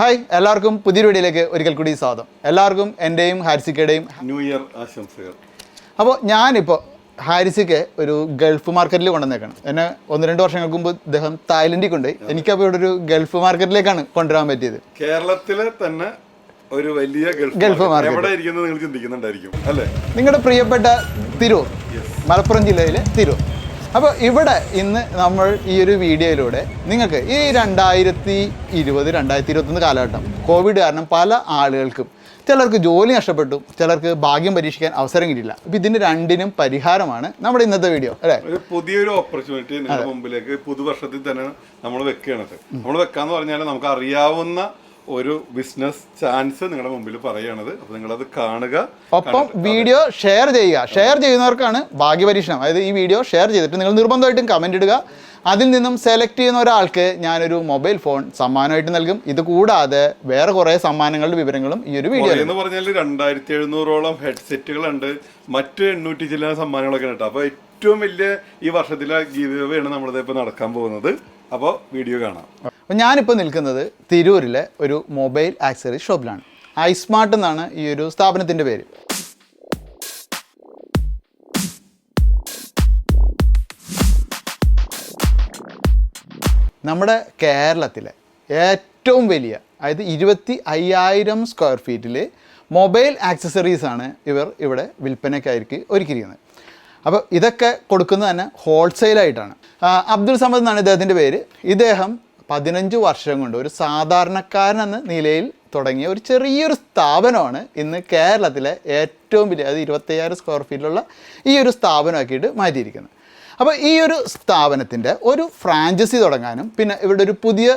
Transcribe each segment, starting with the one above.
Hi എല്ലാവർക്കും പുതിയൊരു വീഡിയോയിലേക്ക് ഒരിക്കൽ കൂടി സ്വാഗതം. എല്ലാവർക്കും എന്റെയും ഹാരിസിക്കയുടെയും ന്യൂ ഇയർ ആശംസകൾ. അപ്പോൾ ഞാനിപ്പോൾ ഹാരിസിക്ക് ഒരു ഗൾഫ് മാർക്കറ്റിൽ കൊണ്ടുവന്നേക്കാണ്. എന്നെ ഒന്ന് രണ്ട് വർഷങ്ങൾക്ക് മുമ്പ് ഇദ്ദേഹം തായ്ലൻഡിൽ കൊണ്ടുപോയി. എനിക്കപ്പോൾ ഇവിടെ ഒരു ഗൾഫ് മാർക്കറ്റിലേക്കാണ് കൊണ്ടുവരാൻ പറ്റിയത്. കേരളത്തിലെ തന്നെ ഒരു വലിയ ഗൾഫ് മാർക്കറ്റ്. മാർക്കറ്റ്. എവിടെ ഇരിക്കുന്നത് നിങ്ങൾ ചിന്തിക്കുന്നുണ്ടായിരിക്കും അല്ലേ? നിങ്ങളുടെ പ്രിയപ്പെട്ട തിരൂർ മലപ്പുറം ജില്ലയിലെ തിരൂർ. അപ്പോൾ ഇവിടെ ഇന്ന് നമ്മൾ ഈ ഒരു വീഡിയോയിലൂടെ നിങ്ങൾക്ക് ഈ രണ്ടായിരത്തി ഇരുപത് രണ്ടായിരത്തി ഇരുപത്തൊന്ന് കാലഘട്ടം കോവിഡ് കാരണം പല ആളുകൾക്കും ചിലർക്ക് ജോലി നഷ്ടപ്പെട്ടു ചിലർക്ക് ഭാഗ്യം പരീക്ഷിക്കാൻ അവസരം കിട്ടില്ല അപ്പോൾ ഇതിന് രണ്ടിനും പരിഹാരമാണ് നമ്മുടെ ഇന്നത്തെ വീഡിയോ അല്ലേ? ഒരു പുതിയൊരു ഓപ്പർച്യൂണിറ്റി നിങ്ങളുടെ മുമ്പിലേക്ക് പുതുവർഷത്തിൽ തന്നെ നമ്മൾ വെക്കുകയാണ് നമ്മൾ വെക്കാന്ന് പറഞ്ഞാൽ നമുക്ക് അറിയാവുന്ന ഒരു ബിസിനസ് ചാൻസ് നിങ്ങളുടെ മുമ്പിൽ പറയുകയാണത് അപ്പോൾ അത് കാണുക. ഒപ്പം വീഡിയോ ഷെയർ ചെയ്യുക. ഷെയർ ചെയ്യുന്നവർക്കാണ് ഭാഗ്യപരീക്ഷണം. അതായത് ഈ വീഡിയോ ഷെയർ ചെയ്തിട്ട് നിങ്ങൾ നിർബന്ധമായിട്ടും കമന്റ് ഇടുക. അതിൽ നിന്നും സെലക്ട് ചെയ്യുന്ന ഒരാൾക്ക് ഞാനൊരു മൊബൈൽ ഫോൺ സമ്മാനമായിട്ട് നൽകും. ഇത് കൂടാതെ വേറെ കുറേ സമ്മാനങ്ങളുടെ വിവരങ്ങളും ഈ ഒരു വീഡിയോ എന്ന് പറഞ്ഞാൽ രണ്ടായിരത്തി എഴുന്നൂറോളം ഹെഡ്സെറ്റുകളുണ്ട് മറ്റ് എണ്ണൂറ്റി ചില സമ്മാനങ്ങളൊക്കെ ഉണ്ട് അപ്പോൾ ഏറ്റവും വലിയ ഈ വർഷത്തിലെ ഗീതയാണ് നമ്മളിത് ഇപ്പോൾ നടക്കാൻ പോകുന്നത്. അപ്പോൾ വീഡിയോ കാണാം. അപ്പോൾ ഞാനിപ്പോൾ നിൽക്കുന്നത് തിരൂരിലെ ഒരു മൊബൈൽ ആക്സറി ഷോപ്പിലാണ്. ഐസ്മാർട്ട് എന്നാണ് ഈ ഒരു സ്ഥാപനത്തിന്റെ പേര്. നമ്മുടെ കേരളത്തിലെ ഏറ്റവും വലിയ അതായത് ഇരുപത്തി അയ്യായിരം സ്ക്വയർ ഫീറ്റിൽ മൊബൈൽ ആക്സസറീസാണ് ഇവർ ഇവിടെ വിൽപ്പനയ്ക്കായിരിക്ക് ഒരുക്കിയിരിക്കുന്നത്. അപ്പോൾ ഇതൊക്കെ കൊടുക്കുന്നത് തന്നെ ഹോൾസെയിലായിട്ടാണ് അബ്ദുൾ സമദ് എന്നാണ് ഇദ്ദേഹത്തിന്റെ പേര്. ഇദ്ദേഹം പതിനഞ്ച് വർഷം കൊണ്ട് ഒരു സാധാരണക്കാരൻ എന്ന നിലയിൽ തുടങ്ങിയ ഒരു ചെറിയൊരു സ്ഥാപനമാണ് ഇന്ന് കേരളത്തിലെ ഏറ്റവും വലിയ അതായത് ഇരുപത്തയ്യായിരം സ്ക്വയർ ഫീറ്റിലുള്ള ഈ ഒരു സ്ഥാപനമാക്കിയിട്ട് മാറ്റിയിരിക്കുന്നത്. അപ്പോൾ ഈ ഒരു സ്ഥാപനത്തിന്റെ ഒരു ഫ്രാഞ്ചൈസി തുടങ്ങാനും പിന്നെ ഇവിടെ ഒരു പുതിയ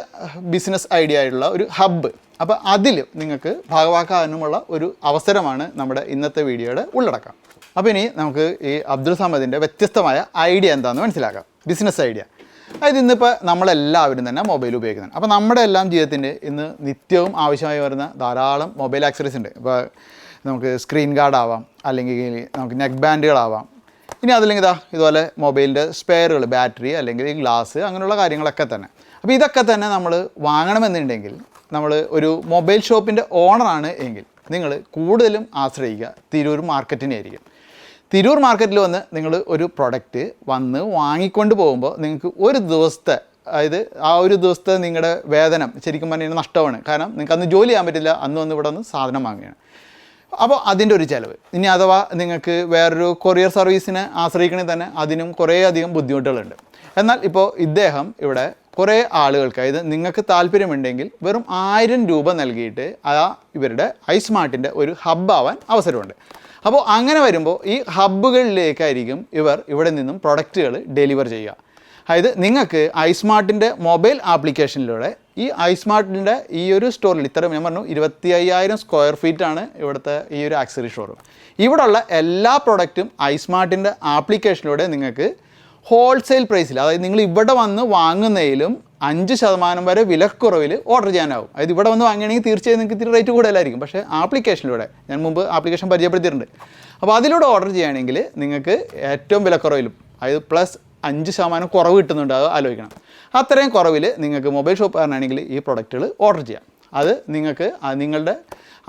ബിസിനസ് ഐഡിയ ആയിട്ടുള്ള ഒരു ഹബ്ബ് അപ്പോൾ അതിൽ നിങ്ങൾക്ക് ഭാഗവാക്കാനുമുള്ള ഒരു അവസരമാണ് നമ്മുടെ ഇന്നത്തെ വീഡിയോയുടെ ഉള്ളടക്കം. അപ്പോൾ ഇനി നമുക്ക് ഈ അബ്ദുൾ സമദിന്റെ വ്യത്യസ്തമായ ഐഡിയ എന്താണെന്ന് മനസ്സിലാക്കാം. ബിസിനസ് ഐഡിയ അതായത് ഇന്നിപ്പോൾ നമ്മളെല്ലാവരും തന്നെ മൊബൈൽ ഉപയോഗിക്കുന്നുണ്ട്. അപ്പോൾ നമ്മുടെ എല്ലാം ജീവിതത്തിന്റെ ഇന്ന് നിത്യവും ആവശ്യമായി വരുന്ന ധാരാളം മൊബൈൽ ആക്സറീസ് ഉണ്ട്. ഇപ്പോൾ നമുക്ക് സ്ക്രീൻ ഗാർഡ് ആവാം അല്ലെങ്കിൽ നമുക്ക് നെക്ക് ബാൻഡുകളാവാം ഇനി അതല്ലെങ്കിൽ ഇതാ ഇതുപോലെ മൊബൈലിന്റെ സ്പെയറുകൾ ബാറ്ററി അല്ലെങ്കിൽ ഗ്ലാസ് അങ്ങനെയുള്ള കാര്യങ്ങളൊക്കെ തന്നെ. അപ്പോൾ ഇതൊക്കെ തന്നെ നമ്മൾ വാങ്ങണമെന്നുണ്ടെങ്കിൽ നമ്മൾ ഒരു മൊബൈൽ ഷോപ്പിന്റെ ഓണറാണ് എങ്കിൽ നിങ്ങൾ കൂടുതലും ആശ്രയിക്കുക. തിരൂർ മാർക്കറ്റിനെ ആയിരിക്കും. തിരൂർ മാർക്കറ്റിൽ വന്ന് നിങ്ങൾ ഒരു പ്രൊഡക്റ്റ് വന്ന് വാങ്ങിക്കൊണ്ട് പോകുമ്പോൾ നിങ്ങൾക്ക് ഒരു ദിവസത്തെ അതായത് ആ ഒരു ദിവസത്തെ നിങ്ങളുടെ വേതനം ശരിക്കും പറഞ്ഞാൽ നഷ്ടമാണ്. കാരണം നിങ്ങൾക്ക് അന്ന് ജോലി ചെയ്യാൻ പറ്റില്ല അന്ന് വന്ന് ഇവിടെ നിന്ന് സാധനം വാങ്ങുകയാണ്. അപ്പോൾ അതിന്റെ ഒരു ചിലവ്. ഇനി അഥവാ നിങ്ങൾക്ക് വേറൊരു കൊറിയർ സർവീസിനെ ആശ്രയിക്കണമെങ്കിൽ തന്നെ അതിനും കുറേ അധികം ബുദ്ധിമുട്ടുകളുണ്ട്. എന്നാൽ ഇപ്പോൾ ഇദ്ദേഹം ഇവിടെ കുറേ ആളുകൾക്ക് അതായത് നിങ്ങൾക്ക് താല്പര്യമുണ്ടെങ്കിൽ വെറും ആയിരം രൂപ നൽകിയിട്ട് ആ ഇവരുടെ ഐസ്മാർട്ടിന്റെ ഒരു ഹബ്ബാവാൻ അവസരമുണ്ട്. അപ്പോൾ അങ്ങനെ വരുമ്പോൾ ഈ ഹബ്ബുകളിലേക്കായിരിക്കും ഇവർ ഇവിടെ നിന്നും പ്രൊഡക്റ്റുകൾ ഡെലിവർ ചെയ്യുക. അതായത് നിങ്ങൾക്ക് ഐസ്മാർട്ടിന്റെ മൊബൈൽ ആപ്ലിക്കേഷനിലൂടെ ഈ ഐസ്മാർട്ടിന്റെ ഈ ഒരു സ്റ്റോറിൽ ഇത്തരം ഞാൻ പറഞ്ഞു ഇരുപത്തി അയ്യായിരം സ്ക്വയർ ഫീറ്റാണ് ഇവിടുത്തെ ഈ ഒരു ആക്സറി ഷോറൂം. ഇവിടെയുള്ള എല്ലാ പ്രൊഡക്റ്റും ഐസ്മാർട്ടിന്റെ ആപ്ലിക്കേഷനിലൂടെ നിങ്ങൾക്ക് ഹോൾസെയിൽ പ്രൈസിൽ അതായത് നിങ്ങൾ ഇവിടെ വന്ന് വാങ്ങുന്നതിലും അഞ്ച് ശതമാനം വരെ വിലക്കുറവിൽ ഓർഡർ ചെയ്യാനാവും. അതായത് ഇവിടെ വന്ന് വാങ്ങുകയാണെങ്കിൽ തീർച്ചയായും നിങ്ങൾക്ക് ഇത്തിരി റേറ്റ് കൂടുതലായിരിക്കും. പക്ഷേ ആപ്ലിക്കേഷനിലൂടെ ഞാൻ മുമ്പ് ആപ്ലിക്കേഷൻ പരിചയപ്പെടുത്തിയിട്ടുണ്ട്. അപ്പോൾ അതിലൂടെ ഓർഡർ ചെയ്യുകയാണെങ്കിൽ നിങ്ങൾക്ക് ഏറ്റവും വിലക്കുറവിലും അതായത് പ്ലസ് അഞ്ച് ശതമാനം കുറവ് കിട്ടുന്നുണ്ട് അത് ആലോചിക്കണം. അത്രയും കുറവിൽ നിങ്ങൾക്ക് മൊബൈൽ ഷോപ്പുകാരനാണെങ്കിൽ ഈ പ്രൊഡക്റ്റുകൾ ഓർഡർ ചെയ്യാം. അത് നിങ്ങൾക്ക് നിങ്ങളുടെ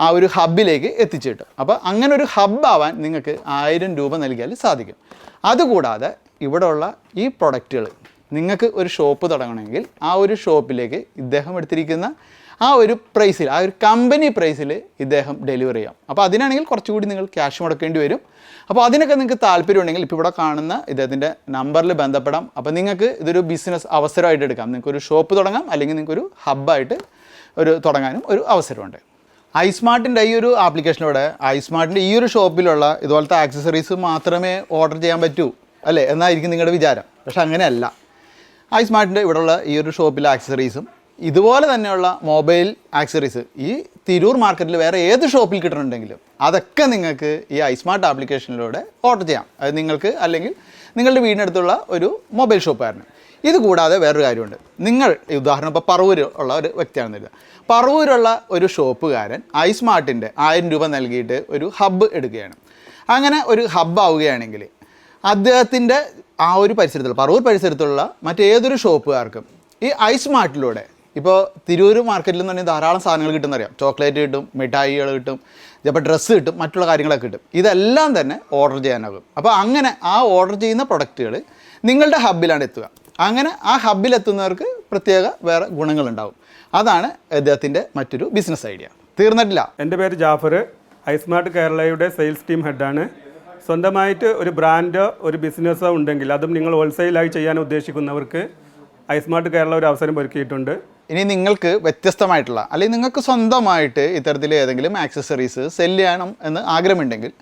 ആ ഒരു ഹബ്ബിലേക്ക് എത്തിച്ചു കിട്ടും. അപ്പോൾ അങ്ങനെ ഒരു ഹബ്ബാവാൻ നിങ്ങൾക്ക് ആയിരം രൂപ നൽകിയാൽ സാധിക്കും. അതുകൂടാതെ ഇവിടെയുള്ള ഈ പ്രൊഡക്റ്റുകൾ നിങ്ങൾക്ക് ഒരു ഷോപ്പ് തുടങ്ങണമെങ്കിൽ ആ ഒരു ഷോപ്പിലേക്ക് ഇദ്ദേഹം എടുത്തിരിക്കുന്ന ആ ഒരു പ്രൈസിൽ ആ ഒരു കമ്പനി പ്രൈസിൽ ഇദ്ദേഹം ഡെലിവറി ചെയ്യാം. അപ്പോൾ അതിനാണെങ്കിൽ കുറച്ചുകൂടി നിങ്ങൾ ക്യാഷ് മുടക്കേണ്ടി വരും. അപ്പോൾ അതിനൊക്കെ നിങ്ങൾക്ക് താല്പര്യമുണ്ടെങ്കിൽ ഇപ്പോൾ ഇവിടെ കാണുന്ന ഇദ്ദേഹത്തിന്റെ നമ്പറിൽ ബന്ധപ്പെടാം. അപ്പോൾ നിങ്ങൾക്ക് ഇതൊരു ബിസിനസ് അവസരമായിട്ട് എടുക്കാം. നിങ്ങൾക്ക് ഒരു ഷോപ്പ് തുടങ്ങാം അല്ലെങ്കിൽ നിങ്ങൾക്കൊരു ഹബ്ബായിട്ട് ഒരു തുടങ്ങാനും ഒരു അവസരമുണ്ട്. ഐസ്മാർട്ടിന്റെ ഈ ഒരു ആപ്ലിക്കേഷനിലൂടെ ഐസ്മാർട്ടിന്റെ ഈ ഒരു ഷോപ്പിലുള്ള ഇതുപോലത്തെ ആക്സസറീസ് മാത്രമേ ഓർഡർ ചെയ്യാൻ പറ്റൂ. അല്ലേ? എന്നായിരിക്കും നിങ്ങളുടെ വിചാരം. പക്ഷെ അങ്ങനെയല്ല. ഐ സ്മാർട്ടിന്റെ ഇവിടെയുള്ള ഈ ഒരു ഷോപ്പിലെ ആക്സസറീസും ഇതുപോലെ തന്നെയുള്ള മൊബൈൽ ആക്സസറീസ് ഈ തിരൂർ മാർക്കറ്റിൽ വേറെ ഏത് ഷോപ്പിൽ കിട്ടണമെങ്കിലും അതൊക്കെ നിങ്ങൾക്ക് ഈ ഐസ്മാർട്ട് ആപ്ലിക്കേഷനിലൂടെ ഓർഡർ ചെയ്യാം. അത് നിങ്ങൾക്ക് അല്ലെങ്കിൽ നിങ്ങളുടെ വീടിനടുത്തുള്ള ഒരു മൊബൈൽ ഷോപ്പായിരുന്നു ഇത് കൂടാതെ വേറൊരു കാര്യമുണ്ട്. നിങ്ങൾ ഉദാഹരണം ഇപ്പോൾ പറവൂർ ഉള്ള ഒരു വ്യക്തിയാണെന്ന് കരുതുക. പറവൂരുള്ള ഒരു ഷോപ്പുകാരൻ ഐസ്മാർട്ടിന്റെ ആയിരം രൂപ നൽകിയിട്ട് ഒരു ഹബ്ബ് എടുക്കുകയാണ്. അങ്ങനെ ഒരു ഹബ്ബ് ആവുകയാണെങ്കിൽ അദ്ദേഹത്തിന്റെ ആ ഒരു പരിസരത്തുള്ള പറവൂർ പരിസരത്തുള്ള മറ്റേതൊരു ഷോപ്പുകാർക്കും ഈ ഐസ് മാർട്ടിലൂടെ ഇപ്പോൾ തിരൂർ മാർക്കറ്റിൽ നിന്ന് തന്നെ ധാരാളം സാധനങ്ങൾ കിട്ടുന്നറിയാം. ചോക്ലേറ്റ് കിട്ടും മിഠായികൾ കിട്ടും ചിലപ്പോൾ ഡ്രസ്സ് കിട്ടും മറ്റുള്ള കാര്യങ്ങളൊക്കെ കിട്ടും. ഇതെല്ലാം തന്നെ ഓർഡർ ചെയ്യാനാകും. അപ്പോൾ അങ്ങനെ ആ ഓർഡർ ചെയ്യുന്ന പ്രൊഡക്റ്റുകൾ നിങ്ങളുടെ ഹബ്ബിലാണ് എത്തുക. അങ്ങനെ ആ ഹബ്ബിലെത്തുന്നവർക്ക് പ്രത്യേക വേറെ ഗുണങ്ങളുണ്ടാവും. അതാണ് അദ്ദേഹത്തിന്റെ മറ്റൊരു ബിസിനസ് ഐഡിയ തീർന്നിട്ടില്ല. എന്റെ പേര് ജാഫർ. ഐസ്മാർട്ട് കേരളയുടെ സെയിൽസ് ടീം ഹെഡാണ് സ്വന്തമായിട്ട് ഒരു ബ്രാൻഡോ ഒരു ബിസിനസ്സോ ഉണ്ടെങ്കിൽ അതും നിങ്ങൾ ഹോൾസെയിലായി ചെയ്യാൻ ഉദ്ദേശിക്കുന്നവർക്ക് ഐസ്മാർട്ട് കേരള ഒരു അവസരം ഒരുക്കിയിട്ടുണ്ട്. ഇനി നിങ്ങൾക്ക് വ്യത്യസ്തമായിട്ടുള്ള അല്ലെങ്കിൽ നിങ്ങൾക്ക് സ്വന്തമായിട്ട് ഇത്തരത്തിൽ ഏതെങ്കിലും ആക്സസറീസ് സെൽ ചെയ്യണം എന്ന് ആഗ്രഹമുണ്ടെങ്കിൽ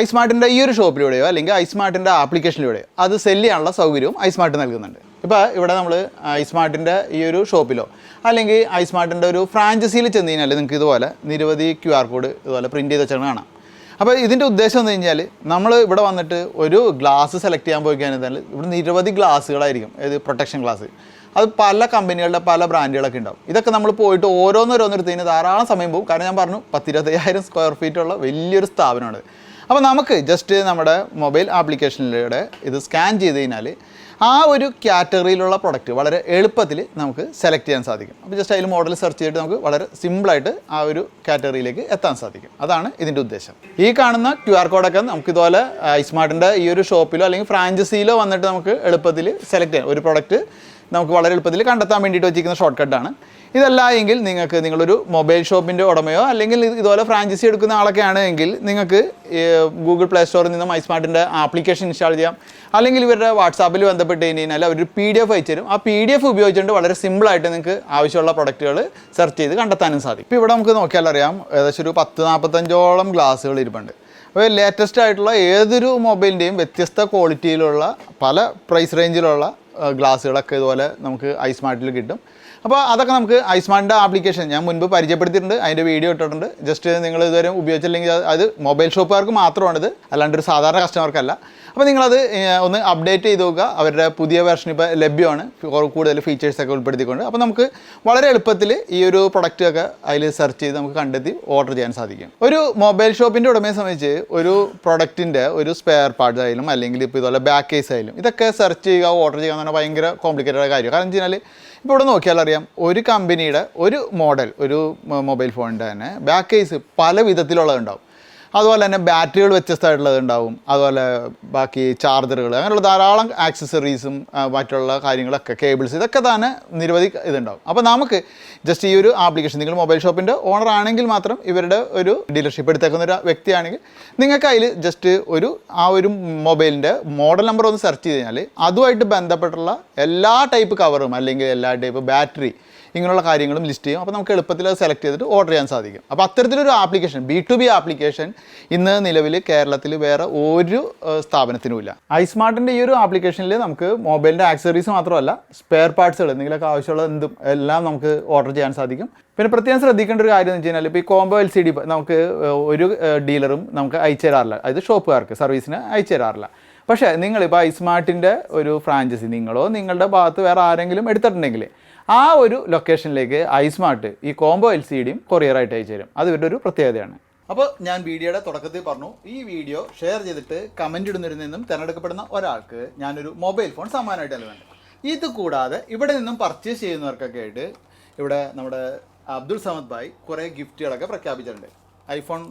ഐസ്മാർട്ടിന്റെ ഈ ഒരു ഷോപ്പിലൂടെയോ അല്ലെങ്കിൽ ഐസ്മാർട്ടിന്റെ ആപ്ലിക്കേഷനിലൂടെയോ അത് സെൽ ചെയ്യാനുള്ള സൗകര്യവും ഐസ്മാർട്ട് നൽകുന്നുണ്ട്. ഇപ്പോൾ ഇവിടെ നമ്മൾ ഐസ്മാർട്ടിന്റെ ഈ ഒരു ഷോപ്പിലോ അല്ലെങ്കിൽ ഐസ്മാർട്ടിന്റെ ഒരു ഫ്രാഞ്ചൈസിയിൽ ചെന്ന് കഴിഞ്ഞാൽ നിങ്ങൾക്ക് ഇതുപോലെ നിരവധി ക്യു ആർ കോഡ് ഇതുപോലെ പ്രിന്റ് ചെയ്ത് വെച്ചാൽ കാണാം. അപ്പോൾ ഇതിന്റെ ഉദ്ദേശം എന്ന് കഴിഞ്ഞാൽ നമ്മൾ ഇവിടെ വന്നിട്ട് ഒരു ഗ്ലാസ് സെലക്ട് ചെയ്യാൻ പോയി കഴിഞ്ഞാൽ ഇവിടെ നിരവധി ഗ്ലാസ്സുകളായിരിക്കും. ഇത് പ്രൊട്ടക്ഷൻ ഗ്ലാസ് അത് പല കമ്പനികളുടെ പല ബ്രാൻഡുകളൊക്കെ ഉണ്ടാവും. ഇതൊക്കെ നമ്മൾ പോയിട്ട് ഓരോന്നോരോന്നെടുത്തതിന് ധാരാളം സമയം പോകും. കാരണം ഞാൻ പറഞ്ഞു പത്തിരുപത്തയ്യായിരം സ്ക്വയർ ഫീറ്റ് ഉള്ള വലിയൊരു സ്ഥാപനമാണ്. അപ്പോൾ നമുക്ക് ജസ്റ്റ് നമ്മുടെ മൊബൈൽ ആപ്ലിക്കേഷനിലൂടെ ഇത് സ്കാൻ ചെയ്ത് കഴിഞ്ഞാൽ ആ ഒരു കാറ്റഗറിയിലുള്ള പ്രൊഡക്റ്റ് വളരെ എളുപ്പത്തിൽ നമുക്ക് സെലക്ട് ചെയ്യാൻ സാധിക്കും. അപ്പോൾ ജസ്റ്റ് അതിൽ മോഡൽ സെർച്ച് ചെയ്തിട്ട് നമുക്ക് വളരെ സിമ്പിളായിട്ട് ആ ഒരു കാറ്റഗറിയിലേക്ക് എത്താൻ സാധിക്കും. അതാണ് ഇതിന്റെ ഉദ്ദേശം. ഈ കാണുന്ന ക്യു ആർ കോഡൊക്കെ നമുക്ക് ഇതുപോലെ ഐസ്മാർട്ടിന്റെ ഈ ഒരു ഷോപ്പിലോ അല്ലെങ്കിൽ ഫ്രാഞ്ചൈസിയിലോ വന്നിട്ട് നമുക്ക് എളുപ്പത്തിൽ സെലക്ട് ചെയ്യാം. ഒരു പ്രൊഡക്റ്റ് നമുക്ക് വളരെ എളുപ്പത്തിൽ കണ്ടെത്താൻ വേണ്ടിയിട്ട് വെച്ചിരിക്കുന്ന ഷോർട്ട് കട്ടാണ് ഇതല്ല എങ്കിൽ നിങ്ങൾക്ക് നിങ്ങളൊരു മൊബൈൽ ഷോപ്പിന്റെ ഉടമയോ അല്ലെങ്കിൽ ഇതുപോലെ ഫ്രാഞ്ചൈസി എടുക്കുന്ന ആളൊക്കെ ആണെങ്കിൽ നിങ്ങൾക്ക് ഗൂഗിൾ പ്ലേ സ്റ്റോറിൽ നിന്നും ഐസ്മാർട്ടിന്റെ ആപ്ലിക്കേഷൻ ഇൻസ്റ്റാൾ ചെയ്യാം. അല്ലെങ്കിൽ ഇവരുടെ വാട്സാപ്പിൽ ബന്ധപ്പെട്ട് കഴിഞ്ഞാൽ അവർ പി ഡി എഫ് അയച്ചു തരും. ആ പി ഡി എഫ് ഉപയോഗിച്ചുകൊണ്ട് വളരെ സിമ്പിളായിട്ട് നിങ്ങൾക്ക് ആവശ്യമുള്ള പ്രൊഡക്റ്റുകൾ സെർച്ച് ചെയ്ത് കണ്ടെത്താനും സാധിക്കും. ഇപ്പോൾ ഇവിടെ നമുക്ക് നോക്കിയാൽ അറിയാം ഏകദേശം ഒരു പത്ത് നാൽപ്പത്തഞ്ചോളം ഗ്ലാസ്സുകൾ ഇരിപ്പുണ്ട്. അപ്പോൾ ലേറ്റസ്റ്റ് ആയിട്ടുള്ള ഏതൊരു മൊബൈലിന്റെയും വ്യത്യസ്ത ക്വാളിറ്റിയിലുള്ള പല പ്രൈസ് റേഞ്ചിലുള്ള ഗ്ലാസ്സുകളൊക്കെ ഇതുപോലെ നമുക്ക് ഐസ്മാർട്ടിൽ കിട്ടും. അപ്പോൾ അതൊക്കെ നമുക്ക് ഐസ്മാർട്ടിന്റെ ആപ്ലിക്കേഷൻ ഞാൻ മുൻപ് പരിചയപ്പെടുത്തിയിട്ടുണ്ട് അതിന്റെ വീഡിയോ ഇട്ടിട്ടുണ്ട്. ജസ്റ്റ് നിങ്ങൾ ഇതുവരെ ഉപയോഗിച്ചില്ലെങ്കിൽ അത് മൊബൈൽ ഷോപ്പുകാർക്ക് മാത്രമാണിത്. അല്ലാണ്ട് ഒരു സാധാരണ കസ്റ്റമർക്കല്ല അപ്പോൾ നിങ്ങളത് ഒന്ന് അപ്ഡേറ്റ് ചെയ്ത് നോക്കുക. അവരുടെ പുതിയ വെർഷൻ ഇപ്പോൾ ലഭ്യമാണ്. കൂടുതൽ ഫീച്ചേഴ്സൊക്കെ ഉൾപ്പെടുത്തിക്കൊണ്ട്. അപ്പോൾ നമുക്ക് വളരെ എളുപ്പത്തിൽ ഈ ഒരു പ്രൊഡക്റ്റ് ഒക്കെ അതിൽ സെർച്ച് ചെയ്ത് നമുക്ക് കണ്ടെത്തി ഓർഡർ ചെയ്യാൻ സാധിക്കും. ഒരു മൊബൈൽ ഷോപ്പിന്റെ ഉടമയെ സംബന്ധിച്ച് ഒരു പ്രൊഡക്റ്റിന്റെ ഒരു സ്പെയർ പാർട്ട് ആയാലും അല്ലെങ്കിൽ ഇപ്പോൾ ഇതുപോലെ ബാക്ക് കേസ് ആയാലും ഇതൊക്കെ സെർച്ച് ചെയ്യുക ഓർഡർ ചെയ്യുക എന്ന് പറഞ്ഞാൽ ഭയങ്കര കോംപ്ലിക്കേറ്റഡ് കാര്യം കാരണം വെച്ച് കഴിഞ്ഞാൽ ഇപ്പോൾ ഇവിടെ നോക്കിയാൽ അറിയാം ഒരു കമ്പനിയുടെ ഒരു മോഡൽ ഒരു മൊബൈൽ ഫോണിന്റെ തന്നെ ബാക്ക് കേസ് പല വിധത്തിലുള്ളതുണ്ടാവും. അതുപോലെ തന്നെ ബാറ്ററികൾ വ്യത്യസ്തമായിട്ടുള്ളത് ഉണ്ടാവും. അതുപോലെ ബാക്കി ചാർജറുകൾ അങ്ങനെയുള്ള ധാരാളം ആക്സസറീസും മറ്റുള്ള കാര്യങ്ങളൊക്കെ കേബിൾസ് ഇതൊക്കെ തന്നെ നിരവധി ഇതുണ്ടാവും. അപ്പോൾ നമുക്ക് ജസ്റ്റ് ഈ ഒരു ആപ്ലിക്കേഷൻ നിങ്ങൾ മൊബൈൽ ഷോപ്പിന്റെ ഓണർ ആണെങ്കിൽ മാത്രം ഇവരുടെ ഒരു ഡീലർഷിപ്പ് എടുത്തേക്കുന്ന ഒരു വ്യക്തിയാണെങ്കിൽ നിങ്ങൾക്ക് അതിൽ ജസ്റ്റ് ഒരു ആ ഒരു മൊബൈലിന്റെ മോഡൽ നമ്പർ ഒന്ന് സെർച്ച് ചെയ്ത് കഴിഞ്ഞാൽ അതുമായിട്ട് ബന്ധപ്പെട്ടുള്ള എല്ലാ ടൈപ്പ് കവറും അല്ലെങ്കിൽ എല്ലാ ടൈപ്പ് ബാറ്ററി ഇങ്ങനെയുള്ള കാര്യങ്ങളും ലിസ്റ്റ് ചെയ്യും. അപ്പോൾ നമുക്ക് എളുപ്പത്തിൽ അത് സെലക്ട് ചെയ്തിട്ട് ഓർഡർ ചെയ്യാൻ സാധിക്കും. അപ്പോൾ അത്തരത്തിലൊരു application B to B application ഇന്ന് നിലവിൽ കേരളത്തിൽ വേറെ ഒരു സ്ഥാപനത്തിനുമില്ല. ഐസ്മാർട്ടിന്റെ ഈ ഒരു ആപ്ലിക്കേഷനിൽ നമുക്ക് മൊബൈലിന്റെ ആക്സറീസ് മാത്രമല്ല സ്പെയർ പാർട്സുകൾ എന്തെങ്കിലുമൊക്കെ ആവശ്യമുള്ള എന്തും എല്ലാം നമുക്ക് ഓർഡർ ചെയ്യാൻ സാധിക്കും. പിന്നെ പ്രത്യേകം ശ്രദ്ധിക്കേണ്ട ഒരു കാര്യം എന്ന് വെച്ച് കഴിഞ്ഞാൽ ഇപ്പോൾ ഈ കോംബോ എൽ സി ഡി നമുക്ക് ഒരു ഡീലറും നമുക്ക് അയച്ചു തരാറില്ല അതായത് ഷോപ്പുകാർക്ക് സർവീസിന് അയച്ചു തരാറില്ല പക്ഷേ നിങ്ങളിപ്പോൾ ഐസ്മാർട്ടിന്റെ ഒരു ഫ്രാഞ്ചൈസി നിങ്ങളോ നിങ്ങളുടെ ഭാഗത്ത് വേറെ ആരെങ്കിലും എടുത്തിട്ടുണ്ടെങ്കിൽ ആ ഒരു ലൊക്കേഷനിലേക്ക് ഐസ്മാർട്ട് ഈ കോംബോ എൽ സി ഡിയും കൊറിയറായിട്ട് അയച്ചു തരും. അത് ഇവരുടെ ഒരു പ്രത്യേകതയാണ്. അപ്പോൾ ഞാൻ വീഡിയോയുടെ തുടക്കത്തിൽ പറഞ്ഞു ഈ വീഡിയോ ഷെയർ ചെയ്തിട്ട് കമന്റ് ഇടുന്നതിൽ നിന്നും തിരഞ്ഞെടുക്കപ്പെടുന്ന ഒരാൾക്ക് ഞാനൊരു മൊബൈൽ ഫോൺ സമ്മാനമായിട്ട് നൽകുന്നുണ്ട്. ഇത് കൂടാതെ ഇവിടെ നിന്നും പർച്ചേസ് ചെയ്യുന്നവർക്കൊക്കെ ആയിട്ട് ഇവിടെ നമ്മുടെ അബ്ദുൾ സമദ് ഭായ് കുറേ ഗിഫ്റ്റുകളൊക്കെ പ്രഖ്യാപിച്ചിട്ടുണ്ട്. ഐഫോൺ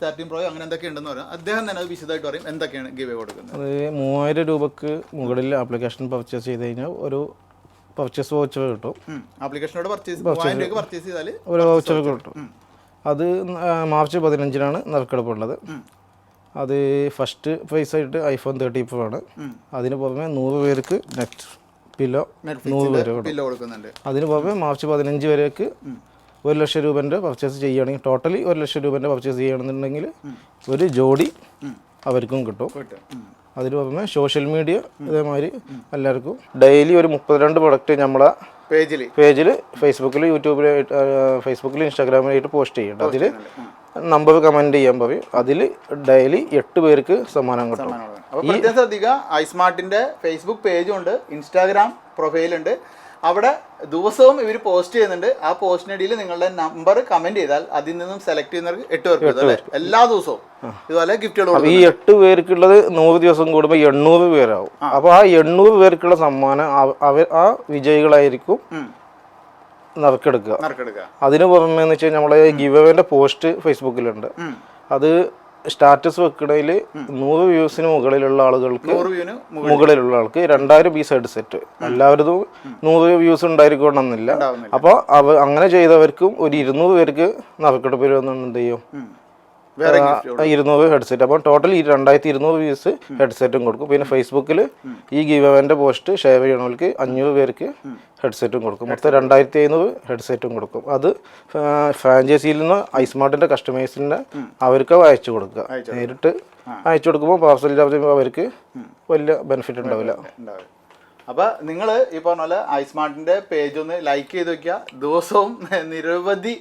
തേർട്ടീൻ പ്രോ അങ്ങനെ എന്തൊക്കെ ഉണ്ടെന്ന് പറയാം അദ്ദേഹം തന്നെ അത് വിശദമായിട്ട് പറയും എന്തൊക്കെയാണ് ഗിവ് കൊടുക്കുന്നത്. അത് മൂവായിരം രൂപക്ക് മുകളിൽ ആപ്ലിക്കേഷൻ പർച്ചേസ് ചെയ്ത് കഴിഞ്ഞാൽ ഒരു പർച്ചേസ് വൗച്ചർ കിട്ടും. ആപ്ലിക്കേഷനോട് പർച്ചേസ് മൂവായിരം രൂപ പർച്ചേസ് ചെയ്താൽ ഒരു വൗച്ചർ കിട്ടും. അത് മാർച്ച് പതിനഞ്ചിനാണ് നറുക്കെടുപ്പുള്ളത്. അത് ഫസ്റ്റ് പ്രൈസ് ആയിട്ട് ഐഫോൺ തേർട്ടി പ്രോ ആണ്. അതിന് പുറമെ നൂറ് പേർക്ക് നെറ്റ് പില്ലോ നൂറ് പേര് കൊടുക്കുന്നുണ്ട്. അതിന് പുറമെ മാർച്ച് പതിനഞ്ച് വരേക്ക് ഒരു ലക്ഷം രൂപന്റെ പർച്ചേസ് ചെയ്യുകയാണെങ്കിൽ ടോട്ടലി ഒരു ലക്ഷം രൂപന്റെ പർച്ചേസ് ചെയ്യുകയാണെന്നുണ്ടെങ്കിൽ ഒരു ജോഡി അവർക്കും കിട്ടും. അതിന് പുറമെ സോഷ്യൽ മീഡിയ ഇതേമാതിരി എല്ലാവർക്കും. ഡെയിലി ഒരു മുപ്പത്തിരണ്ട് പ്രൊഡക്റ്റ് നമ്മളെ പേജിൽ പേജിൽ ഫേസ്ബുക്കിൽ യൂട്യൂബിൽ ഫേസ്ബുക്കിൽ ഇൻസ്റ്റാഗ്രാമിലായിട്ട് പോസ്റ്റ് ചെയ്യുന്നുണ്ട്. അതിൽ നമ്പർ കമന്റ് ചെയ്യാൻ പറയും. അതിൽ ഡെയിലി എട്ട് പേർക്ക് സമ്മാനം കിട്ടും. ശ്രദ്ധിക്കുക ഐസ്മാർട്ടിന്റെ ഫേസ്ബുക്ക് പേജുണ്ട് ഇൻസ്റ്റാഗ്രാം പ്രൊഫൈലുണ്ട് അവിടെ ദിവസവും ഇവർ പോസ്റ്റ് ചെയ്യുന്നുണ്ട്. ആ പോസ്റ്റിനടിയിൽ നിങ്ങളുടെ നമ്പർ കമന്റ് ചെയ്താൽ അതിൽ നിന്നും സെലക്ട് ചെയ്യുന്നവർക്ക് എട്ട് പേർക്ക് അല്ലേ? എല്ലാ ദിവസവും. ഇതുപോലെ ഗിഫ്റ്റുകൾ കൊടുക്കും ഈ എട്ട് പേർക്കുള്ളത് നൂറ് ദിവസം കൂടുമ്പോൾ എണ്ണൂറ് പേരാവും. അപ്പൊ ആ എണ്ണൂറ് പേർക്കുള്ള സമ്മാനം അവർ ആ വിജയികളായിരിക്കും നറുക്കെടുക്കുക. അതിന് പുറമെ എന്ന് വെച്ചാൽ നമ്മളെ ഗിവ് പോസ്റ്റ് ഫേസ്ബുക്കിലുണ്ട് അത് സ്റ്റാറ്റസ് വെക്കണതിൽ നൂറ് വ്യൂസിന് മുകളിലുള്ള ആളുകൾക്ക് മുകളിലുള്ള ആൾക്ക് രണ്ടായിരം പീസ് ഹെഡ്സെറ്റ് എല്ലാവരും നൂറ് വ്യൂസ് ഉണ്ടായിരിക്കണമെന്നില്ല. അപ്പോൾ അവ അങ്ങനെ ചെയ്തവർക്കും ഒരു ഇരുന്നൂറ് പേർക്ക് നറുക്കെടുപ്പ് വരുമെന്നുണ്ട് ചെയ്യും? ഇരുന്നൂറ് ഹെഡ്സെറ്റ് അപ്പം ടോട്ടൽ ഈ രണ്ടായിരത്തി ഇരുന്നൂറ് പീസ് ഹെഡ്സെറ്റും കൊടുക്കും. പിന്നെ ഫേസ്ബുക്കിൽ ഈ ഗീവന്റെ പോസ്റ്റ് ഷെയർ ചെയ്യണവർക്ക് അഞ്ഞൂറ് പേർക്ക് ഹെഡ്സെറ്റും കൊടുക്കും. മൊത്തം രണ്ടായിരത്തി അഞ്ഞൂറ് ഹെഡ്സെറ്റും കൊടുക്കും. അത് ഫ്രാഞ്ചൈസിയിൽ നിന്ന് ഐസ്മാർട്ടിന്റെ കസ്റ്റമേഴ്സിന്റെ അവർക്ക് അയച്ചു കൊടുക്കുക. നേരിട്ട് അയച്ചു കൊടുക്കുമ്പോൾ പാർസൽ ചാർജ് അവർക്ക് വലിയ ബെനിഫിറ്റ് ഉണ്ടാവില്ല. ഉണ്ടാവും അപ്പൊ നിങ്ങൾ ഈ പറഞ്ഞ പോലെ ഐസ്മാർട്ടിന്റെ പേജ് ഒന്ന് ലൈക്ക് ചെയ്ത് വെക്കുക. ദിവസവും നിരവധി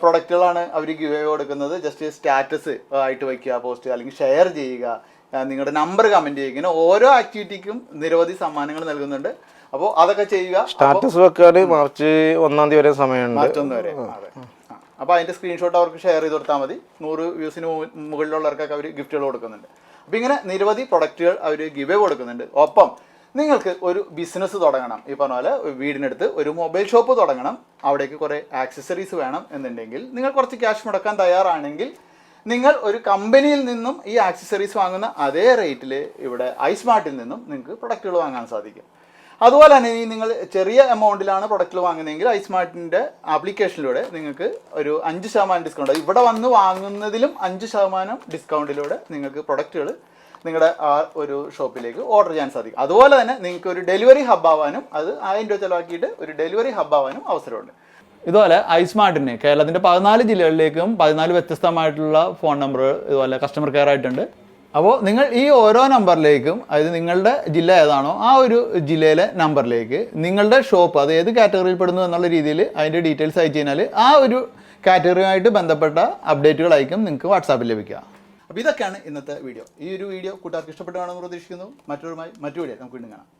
പ്രൊഡക്റ്റുകളാണ് അവർ ഗിവ് അവേ കൊടുക്കുന്നത്. ജസ്റ്റ് സ്റ്റാറ്റസ് ആയിട്ട് വയ്ക്കുക പോസ്റ്റ് അല്ലെങ്കിൽ ഷെയർ ചെയ്യുക. നിങ്ങളുടെ നമ്പർ കമന്റ് ചെയ്യുക. ഇങ്ങനെ ഓരോ ആക്ടിവിറ്റിക്കും നിരവധി സമ്മാനങ്ങൾ നൽകുന്നുണ്ട്. അപ്പോൾ അതൊക്കെ ചെയ്യുക. സ്റ്റാറ്റസ് വെക്കാൻ മാർച്ച് ഒന്നാം തീയതി വരെ സമയമുണ്ട്. മാർച്ച് ഒന്ന് വരെ. അപ്പോൾ അതിന്റെ സ്ക്രീൻഷോട്ട് അവർക്ക് ഷെയർ ചെയ്ത് കൊടുത്താൽ മതി. നൂറ് വ്യൂസിന് മുകളിലുള്ളവർക്കൊക്കെ അവർ ഗിഫ്റ്റുകൾ കൊടുക്കുന്നുണ്ട്. അപ്പോൾ ഇങ്ങനെ നിരവധി പ്രൊഡക്റ്റുകൾ അവർ ഗിവ് കൊടുക്കുന്നുണ്ട്. ഒപ്പം നിങ്ങൾക്ക് ഒരു ബിസിനസ് തുടങ്ങണം. ഈ പറഞ്ഞ പോലെ വീടിനടുത്ത് ഒരു മൊബൈൽ ഷോപ്പ് തുടങ്ങണം. അവിടേക്ക് കുറേ ആക്സസറീസ് വേണം എന്നുണ്ടെങ്കിൽ നിങ്ങൾ കുറച്ച് ക്യാഷ് മുടക്കാൻ തയ്യാറാണെങ്കിൽ നിങ്ങൾ ഒരു കമ്പനിയിൽ നിന്നും ഈ ആക്സസറീസ് വാങ്ങുന്ന അതേ റേറ്റിൽ ഇവിടെ ഐസ്മാർട്ടിൽ നിന്നും നിങ്ങൾക്ക് പ്രൊഡക്റ്റുകൾ വാങ്ങാൻ സാധിക്കും. അതുപോലെ തന്നെ ഇനി നിങ്ങൾ ചെറിയ എമൗണ്ടിലാണ് പ്രൊഡക്റ്റുകൾ വാങ്ങുന്നതെങ്കിൽ ഐസ്മാർട്ടിന്റെ ആപ്ലിക്കേഷനിലൂടെ നിങ്ങൾക്ക് ഒരു അഞ്ച് ശതമാനം ഡിസ്കൗണ്ട് ഇവിടെ വന്ന് വാങ്ങുന്നതിലും അഞ്ച് ശതമാനം ഡിസ്കൗണ്ടിലൂടെ നിങ്ങൾക്ക് പ്രൊഡക്റ്റുകൾ നിങ്ങളുടെ ആ ഒരു ഷോപ്പിലേക്ക് ഓർഡർ ചെയ്യാൻ സാധിക്കും. അതുപോലെ തന്നെ നിങ്ങൾക്ക് ഒരു ഡെലിവറി ഹബ് ആവാനും അത് ആയിരം രൂപ ചിലവാക്കിയിട്ട് ഒരു ഡെലിവറി ഹബ് ആവാനും അവസരമുണ്ട്. ഇതുപോലെ ഐസ്മാർട്ടിന് കേരളത്തിന്റെ പതിനാല് ജില്ലകളിലേക്കും പതിനാല് വ്യത്യസ്തമായിട്ടുള്ള ഫോൺ നമ്പർ ഇതുപോലെ കസ്റ്റമർ കെയർ ആയിട്ടുണ്ട്. അപ്പോൾ നിങ്ങൾ ഈ ഓരോ നമ്പറിലേക്കും അതായത് നിങ്ങളുടെ ജില്ല ഏതാണോ ആ ഒരു ജില്ലയിലെ നമ്പറിലേക്ക് നിങ്ങളുടെ ഷോപ്പ് അത് ഏത് കാറ്റഗറിയിൽ പെടുന്നു എന്നുള്ള രീതിയിൽ അതിന്റെ ഡീറ്റെയിൽസ് അയച്ചു കഴിഞ്ഞാൽ ആ ഒരു കാറ്റഗറിയുമായിട്ട് ബന്ധപ്പെട്ട അപ്ഡേറ്റുകളായിരിക്കും നിങ്ങൾക്ക് വാട്സാപ്പിൽ ലഭിക്കുക. അപ്പോൾ ഇതൊക്കെയാണ് ഇന്നത്തെ വീഡിയോ ഈ ഒരു വീഡിയോ കൂട്ടുകാർക്ക് ഇഷ്ടപ്പെട്ടാണെന്ന് പ്രതീക്ഷിക്കുന്നു. മറ്റൊരുമായി മറ്റു വീഡിയോ നമുക്ക് വീണ്ടും കാണാം.